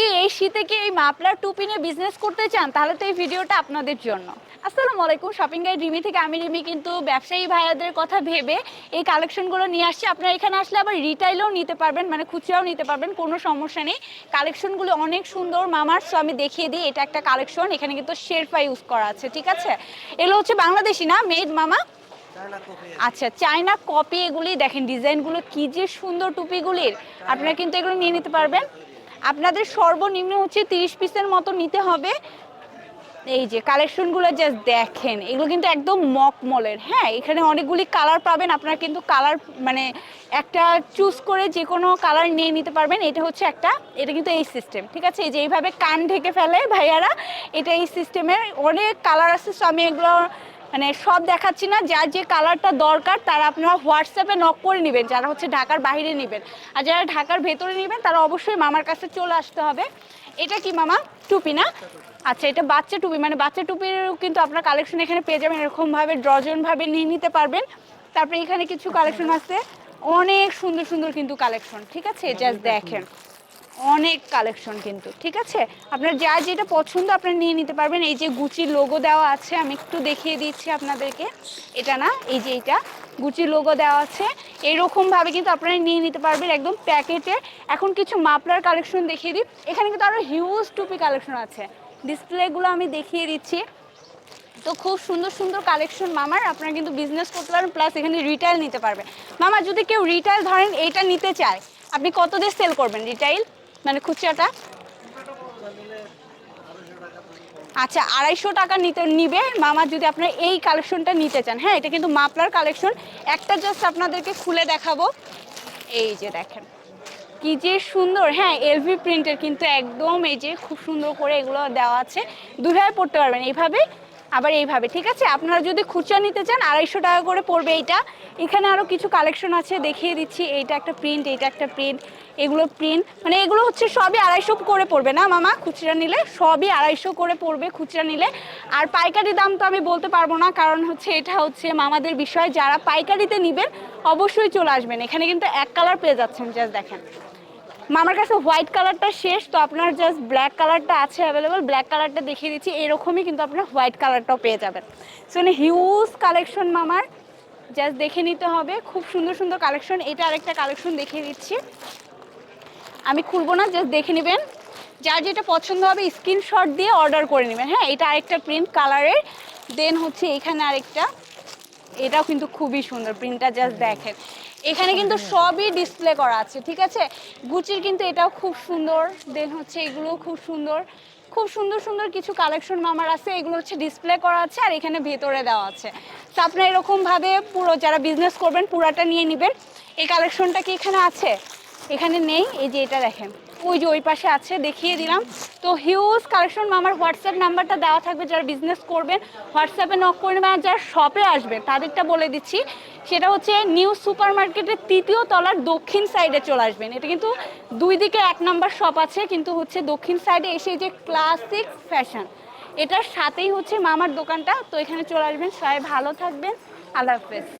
কি এই শীতে কি এই মাপলার টুপি নিয়ে বিজনেস করতে চান তাহলে তো এই ভিডিওটা আপনাদের জন্য। আসসালামু আলাইকুম শপিং গাইড রিমি থেকে আমি রিমি কিন্তু ব্যবসায়ী ভাইয়াদের কথা ভেবে এই কালেকশনগুলো নিয়ে আসছি। আপনারা এখানে আসলে আবার রিটাইলও নিতে পারবেন মানে খুচরাও নিতে পারবেন কোনো সমস্যা নেই। কালেকশনগুলো অনেক সুন্দর মামার সো আমি দেখিয়ে দিই এটা একটা কালেকশন এখানে কিন্তু শেরফা ইউজ করা আছে ঠিক আছে? এগুলো হচ্ছে বাংলাদেশি না মেড মামা? আচ্ছা চায়না কপি এগুলি দেখেন ডিজাইনগুলো কি যে সুন্দর টুপিগুলির। আপনারা কিন্তু এগুলো নিয়ে নিতে পারবেন। আপনাদের সর্বনিম্ন হচ্ছে তিরিশ পিসের মতো নিতে হবে। এই যে কালেকশনগুলো জাস্ট দেখেন, এগুলো কিন্তু একদম মকমলের হ্যাঁ এখানে অনেকগুলি কালার পাবেন, আপনারা কিন্তু কালার মানে একটা চুজ করে যে কোনো কালার নিয়ে নিতে পারবেন। এটা হচ্ছে একটা, এটা কিন্তু এই সিস্টেম ঠিক আছে? এই যে এইভাবে কান ঢেকে ফেলে ভাইয়ারা, এটা এই সিস্টেমের অনেক কালার আছে সো আমি এগুলো মানে সব দেখাচ্ছি না যার যে কালারটা দরকার তারা আপনারা হোয়াটসঅ্যাপে নক করে নেবেন যারা হচ্ছে ঢাকার বাইরে নেবেন। আর যারা ঢাকার ভেতরে নেবেন তারা অবশ্যই মামার কাছে চলে আসতে হবে। এটা কি মামা? টুপি না? আচ্ছা এটা বাচ্চা টুপি মানে বাচ্চা টুপিরও কিন্তু আপনার কালেকশন এখানে পেয়ে যাবেন এরকমভাবে ডজনভাবে নিয়ে নিতে পারবেন। তারপরে এখানে কিছু কালেকশন আছে অনেক সুন্দর সুন্দর কিন্তু কালেকশন ঠিক আছে? জাস্ট দেখেন। অনেক কালেকশন কিন্তু, ঠিক আছে? আপনার যা যেটা পছন্দ আপনারা নিয়ে নিতে পারবেন। এই যে গুচির লোগো দেওয়া আছে, আমি একটু দেখিয়ে দিচ্ছি আপনাদেরকে। এটা না, এই যে এটা গুচির লোগো দেওয়া আছে। এইরকমভাবে কিন্তু আপনারা নিয়ে নিতে পারবেন একদম প্যাকেটে। এখন কিছু মাপলার কালেকশন দেখিয়ে দিই। এখানে কিন্তু আরও হিউজ টুপি কালেকশন আছে। ডিসপ্লেগুলো আমি দেখিয়ে দিচ্ছি। তো খুব সুন্দর সুন্দর কালেকশন মামার। আপনারা কিন্তু বিজনেস করতে পারবেন প্লাস এখানে রিটাইল নিতে পারবেন। মামা, যদি কেউ রিটাইল ধরেন এইটা নিতে চায়, আপনি কত দিয়ে সেল করবেন রিটাইল মানে খুচরাটা? আচ্ছা আড়াইশো টাকা নিতে, নিবে। মামা, যদি আপনার এই কালেকশনটা নিতে চান হ্যাঁ এটা কিন্তু মাপলার কালেকশন। একটা জাস্ট আপনাদেরকে খুলে দেখাবো। এই যে দেখেন, কি যে সুন্দর। হ্যাঁ এলভি প্রিন্টের কিন্তু একদম এই যে খুব সুন্দর করে এগুলো দেওয়া আছে। দুভাবে পড়তে পারবেন। এইভাবে আবার এইভাবে, ঠিক আছে? আপনারা যদি খুচরা নিতে চান, আড়াইশো টাকা করে পড়বে এইটা। এখানে আরও কিছু কালেকশন আছে, দেখিয়ে দিচ্ছি। এইটা একটা প্রিন্ট এইটা একটা প্রিন্ট এগুলো প্রিন্ট মানে এগুলো হচ্ছে সবই আড়াইশো করে পড়বে না মামা? খুচরা নিলে সবই আড়াইশো করে পড়বে খুচরা নিলে। আর পাইকারি দাম তো আমি বলতে পারব না, কারণ হচ্ছে এটা হচ্ছে মামাদের বিষয়। যারা পাইকারিতে নেবেন, অবশ্যই চলে আসবেন। এখানে কিন্তু এক কালার পেয়ে যাচ্ছেন জাস্ট দেখেন। মামার কাছে হোয়াইট কালারটা শেষ, তো আপনার জাস্ট ব্ল্যাক কালারটা আছে অ্যাভেলেবল ব্ল্যাক কালারটা দেখিয়ে দিচ্ছি, এরকমই কিন্তু আপনার হোয়াইট কালারটাও পেয়ে যাবেন। সো হিউজ কালেকশন মামার জাস্ট দেখে নিতে হবে, খুব সুন্দর সুন্দর কালেকশন এটা আরেকটা কালেকশন দেখিয়ে দিচ্ছি। আমি খুলবো না জাস্ট দেখে নেবেন। যার যেটা পছন্দ হবে স্ক্রিনশট দিয়ে অর্ডার করে নেবেন। হ্যাঁ এটা আরেকটা প্রিন্ট কালারের দেন হচ্ছে এখানে আরেকটা, এটাও কিন্তু খুবই সুন্দর প্রিন্টটা জাস্ট দেখেন। এখানে কিন্তু সবই ডিসপ্লে করা আছে, ঠিক আছে? গুচির কিন্তু এটাও খুব সুন্দর। দেন হচ্ছে এগুলোও খুব সুন্দর। খুব সুন্দর সুন্দর কিছু কালেকশন মামার আছে, এগুলো হচ্ছে ডিসপ্লে করা আছে আর এখানে ভেতরে দেওয়া আছে। তো আপনারা এরকমভাবে পুরো যারা বিজনেস করবেন, পুরাটা নিয়ে নেবেন। এই কালেকশনটা কি এখানে আছে? এখানে নেই, এই যে এটা দেখেন। ওই যে ওই পাশে আছে, দেখিয়ে দিলাম। তো হিউজ কালেকশন আমার হোয়াটসঅ্যাপ নাম্বারটা দেওয়া থাকবে, যারা বিজনেস করবেন হোয়াটসঅ্যাপে নক করে নেবেন আর যারা শপে আসবেন তাদেরটা বলে দিচ্ছি। সেটা হচ্ছে নিউ সুপার মার্কেটের তৃতীয় তলার দক্ষিণ সাইডে চলে আসবেন। এটা কিন্তু দুই দিকে এক নাম্বার শপ আছে, কিন্তু হচ্ছে দক্ষিণ সাইডে এসে যে ক্লাসিক ফ্যাশন এটার সাথেই হচ্ছে মামার দোকানটা। তো এখানে চলে আসবেন। সবাই ভালো থাকবেন। আল্লাহ হাফেজ।